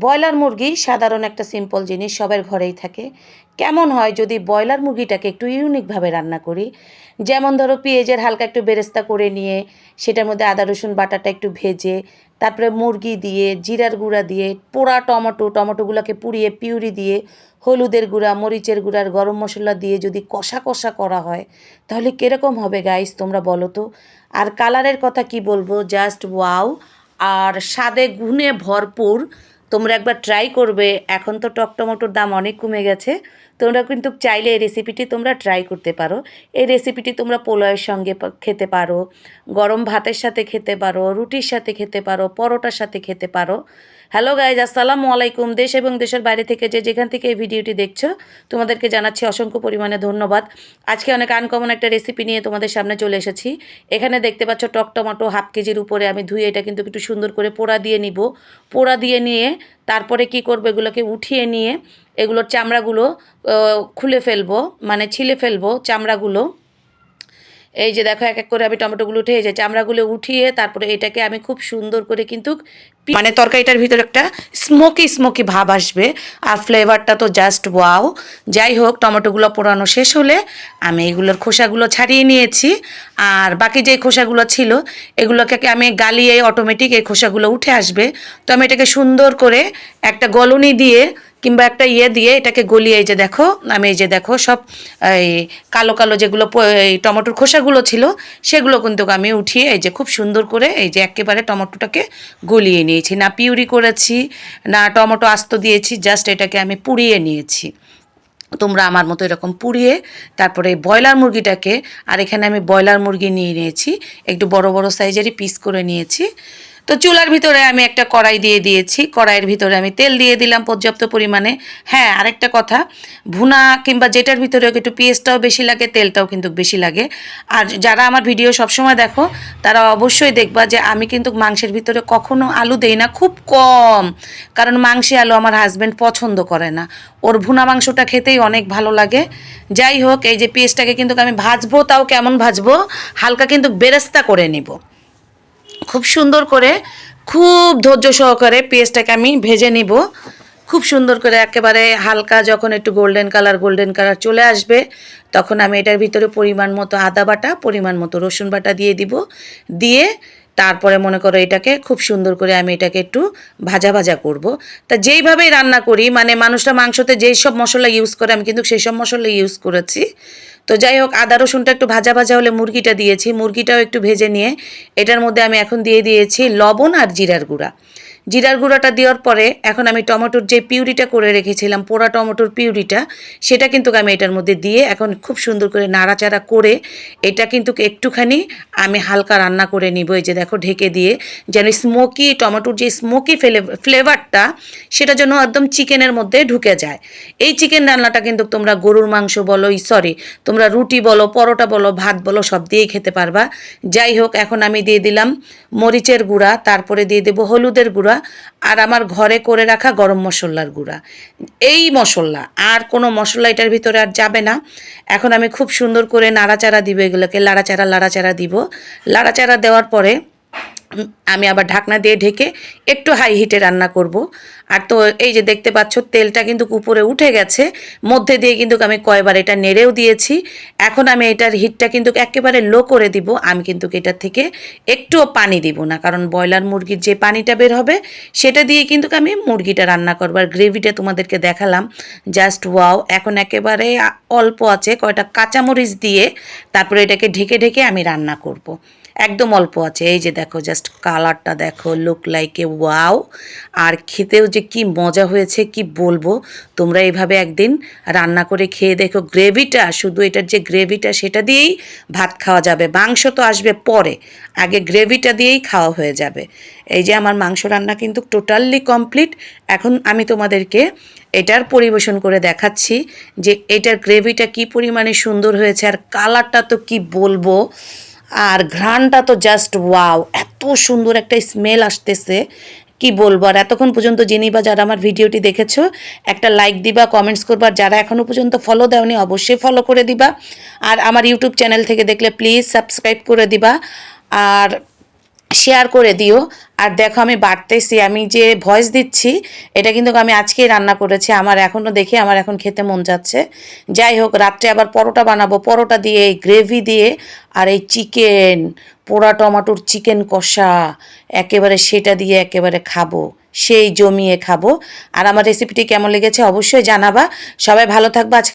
Broiler মুরগি সাধারণ একটা সিম্পল জিনিস, সবার ঘরেই থাকে। কেমন হয় যদি ব্রয়লার মুরগিটাকে একটু ইউনিকভাবে রান্না করি? যেমন ধরো পেঁয়াজের হালকা একটু বেরেস্তা করে নিয়ে, সেটার মধ্যে আদা, রসুন, বাটাটা একটু ভেজে, তারপরে মুরগি দিয়ে, জিরার গুঁড়া দিয়ে, পোড়া টমেটো, টমেটোগুলোকে পুড়িয়ে পিউরি দিয়ে, হলুদের গুঁড়া, মরিচের গুঁড়া আর গরম মশলা দিয়ে যদি কষা কষা করা হয়, তাহলে কীরকম হবে গাইস তোমরা বলো তো? আর কালারের কথা কি বলব? জাস্ট ওয়াও আর স্বাদে গুণে ভরপুর তোমরা একবার ট্রাই করবে। এখন তো টক টমেটোর দাম অনেক কমে গেছে। তোমরা কিন্তু চাইলে এই রেসিপিটি তোমরা ট্রাই করতে পারো। এই রেসিপিটি তোমরা পোলয়ের সঙ্গে খেতে পারো। গরম ভাতের সাথে খেতে পারো, রুটির সাথে খেতে পারো, পরোটার সাথে খেতে পারো। হ্যালো গাইজ আসসালামু আলাইকুম। দেশ এবং দেশের বাইরে থেকে যে যেখান থেকে এই ভিডিওটি দেখছ, তোমাদেরকে জানাচ্ছি অসংখ্য পরিমাণে ধন্যবাদ। আজকে অনেক আনকমন একটা রেসিপি নিয়ে তোমাদের সামনে চলে এসেছি। এখানে দেখতে পাচ্ছ টক টমাটো হাফ কেজির উপরে আমি ধুয়ে এটা কিন্তু একটু সুন্দর করে পোড়া দিয়ে নিব। পোড়া দিয়ে নিয়ে তারপরে কি করব, এগুলোকে উঠিয়ে নিয়ে এগুলোর চামড়াগুলো খুলে ফেলব মানে ছিলে ফেলব চামড়াগুলো। এই যে দেখো, এক এক করে আমি টমেটোগুলো উঠে এই যে চামড়াগুলো উঠিয়ে তারপরে এটাকে আমি খুব সুন্দর করে কিন্তু মানে তরকারিটার ভিতরে একটা স্মোকি স্মোকি ভাব আসবে। আর ফ্লেভারটা তো জাস্ট ওয়াও যাই হোক, টমেটোগুলো পোড়ানো শেষ হলে আমি এগুলোর খোসাগুলো ছাড়িয়ে নিয়েছি। আর বাকি যে খোসাগুলো ছিল, এগুলোকে আমি গালিয়ে অটোমেটিক এই খোসাগুলো উঠে আসবে। তো আমি এটাকে সুন্দর করে একটা গলনি দিয়ে কিংবা একটা ইয়ে দিয়ে এটাকে গলিয়ে এই যে দেখো, আমি এই যে দেখো সব এই কালো কালো যেগুলো এই টমেটোর খোসাগুলো ছিল, সেগুলো কিন্তু আমি উঠিয়ে এই যে খুব সুন্দর করে এই যে একেবারে টমেটোটাকে গলিয়ে নিয়েছি। না পিউরি করেছি, না টমেটো আস্ত দিয়েছি, জাস্ট এটাকে আমি পুড়িয়ে নিয়েছি। তোমরা আমার মতো এরকম পুড়িয়ে তারপরে ব্রয়লার মুরগিটাকে, আর এখানে আমি ব্রয়লার মুরগি নিয়ে নিয়েছি, একটু বড় বড় সাইজেরই পিস করে নিয়েছি। তো চুলার ভিতরে আমি একটা কড়াই দিয়ে দিয়েছি। কড়াইয়ের ভিতরে আমি তেল দিয়ে দিলাম পর্যাপ্ত পরিমাণে। হ্যাঁ আরেকটা কথা, ভুনা কিংবা যেটার ভিতরে একটু পেঁয়াজটাও বেশি লাগে, তেলটাও কিন্তু বেশি লাগে। আর যারা আমার ভিডিও সবসময় দেখো, তারা অবশ্যই দেখবা যে আমি কিন্তু মাংসের ভিতরে কখনো আলু দেই না, খুব কম। কারণ মাংসে আলু আমার হাজব্যান্ড পছন্দ করে না। ওর ভুনা মাংসটা খেতেই অনেক ভালো লাগে। যাই হোক, এই যে পেঁয়াজটাকে কিন্তু আমি ভাজবো, তাও কেমন ভাজবো, হালকা কিন্তু বেরেস্তা করে নিব। খুব সুন্দর করে, খুব ধৈর্য সহকারে পেঁয়াজটাকে আমি ভেজে নিব। খুব সুন্দর করে একেবারে হালকা যখন একটু গোল্ডেন কালার গোল্ডেন কালার চলে আসবে, তখন আমি এটার ভিতরে পরিমাণ মতো আদা বাটা, পরিমাণ মতো রসুন বাটা দিয়ে দিব। দিয়ে তারপরে মনে করো এটাকে খুব সুন্দর করে আমি এটাকে একটু ভাজা ভাজা করব। তা যেইভাবেই রান্না করি মানে মানুষটা মাংসতে যেই সব মশলা ইউজ করে, আমি কিন্তু সেই সব মশলা ইউজ করেছি। তো যাই হোক, আদা রসুনটা একটু ভাজা ভাজা হলে মুরগিটা দিয়েছি। মুরগিটাও একটু ভেজে নিয়ে এটার মধ্যে আমি এখন দিয়ে দিয়েছি লবণ আর জিরার গুঁড়া। জিরার গুঁড়াটা দেওয়ার পরে এখন আমি টমেটোর যে পিউরিটা করে রেখেছিলাম, পোড়া টমেটোর পিউরিটা, সেটা কিন্তু আমি এটার মধ্যে দিয়ে এখন খুব সুন্দর করে নাড়াচাড়া করে এটা কিন্তু একটুখানি আমি হালকা রান্না করে নিব। এই যে দেখো, ঢেকে দিয়ে যেন স্মোকি, টমেটোর যে স্মোকি ফ্লেভারটা, সেটা যেন একদম চিকেনের মধ্যে ঢুকে যায়। এই চিকেন রান্নাটা কিন্তু তোমরা গরুর মাংস বলো সরি, তোমরা রুটি বলো, পরোটা বলো, ভাত বলো, সব দিয়েই খেতে পারবা। যাই হোক, এখন আমি দিয়ে দিলাম মরিচের গুঁড়া, তারপরে দিয়ে দেবো হলুদের গুঁড়া আর আমার ঘরে করে রাখা গরম মশলার গুঁড়া। এই মশলা, আর কোনো মশলা এটার ভিতরে আর যাবে না। এখন আমি খুব সুন্দর করে নাড়াচাড়া দিব এগুলোকে, লাড়াচাড়া লাড়াচাড়া দিব। লাড়াচাড়া দেওয়ার পরে আমি আবার ঢাকনা দিয়ে ঢেকে একটু হাই হিটে রান্না করব। আর তো এই যে দেখতে পাচ্ছ, তেলটা কিন্তু উপরে উঠে গেছে। মধ্যে দিয়ে কিন্তু আমি কয়বার এটা নেড়েও দিয়েছি। এখন আমি এটার হিটটা কিন্তু একেবারে লো করে দিব। আমি কিন্তু এটার থেকে একটুও পানি দিব না। কারণ ব্রয়লার মুরগির যে পানিটা বের হবে, সেটা দিয়ে কিন্তু আমি মুরগিটা রান্না করব। আর গ্রেভিটা তোমাদেরকে দেখালাম জাস্ট ওয়াও এখন একেবারে অল্প আছে, কয়টা কাঁচামরিচ দিয়ে তারপরে এটাকে ঢেকে ঢেকে আমি রান্না করব। একদম অল্প আছে। এই যে দেখো জাস্ট কালারটা দেখো লুক লাইকে ওয়াও আর খেতেও যে কি মজা হয়েছে, কি বলব? তোমরা এভাবে একদিন রান্না করে খেয়ে দেখো গ্রেভিটা শুধু এটার যে গ্রেভিটা সেটা দিয়েই ভাত খাওয়া যাবে। মাংস তো আসবে পরে, আগে গ্রেভিটা দিয়েই খাওয়া হয়ে যাবে। এই যে আমার মাংস রান্না কিন্তু টোটালি কমপ্লিট এখন আমি তোমাদেরকে এটার পরিবেশন করে দেখাচ্ছি যে এটার গ্রেভিটা কি পরিমাণে সুন্দর হয়েছে, আর কালারটা তো কি বলব? আর ঘ্রাণটা তো জাস্ট ওয়াও এত সুন্দর একটা স্মেল আসতেছে, কি বলব? আর এতক্ষণ পর্যন্ত যিনি বা যারা আমার ভিডিওটি দেখেছ, একটা লাইক দিবা কমেন্টস করবা যারা এখনও পর্যন্ত ফলো দেওনি, অবশ্যই ফলো করে দিবা। আর আমার ইউটিউব চ্যানেল থেকে দেখলে প্লিজ সাবস্ক্রাইব করে দিবা। আর শেয়ার করে দিও। আর দেখো আমি বাড়তেছি, আমি যে ভয়েস দিচ্ছি, এটা কিন্তু আমি আজকেই রান্না করেছি। আমার এখনও দেখে আমার এখন খেতে মন যাচ্ছে। যাই হোক, রাত্রে আবার পরোটা বানাবো। পরোটা দিয়ে, এই গ্রেভি দিয়ে, আর এই চিকেন পোড়া টমাটোর চিকেন কষা, একেবারে সেটা দিয়ে একেবারে খাব। সেই জমিয়ে খাব। আর আমার রেসিপিটি কেমন লেগেছে অবশ্যই জানাবা। সবাই ভালো থাকবা। আজকে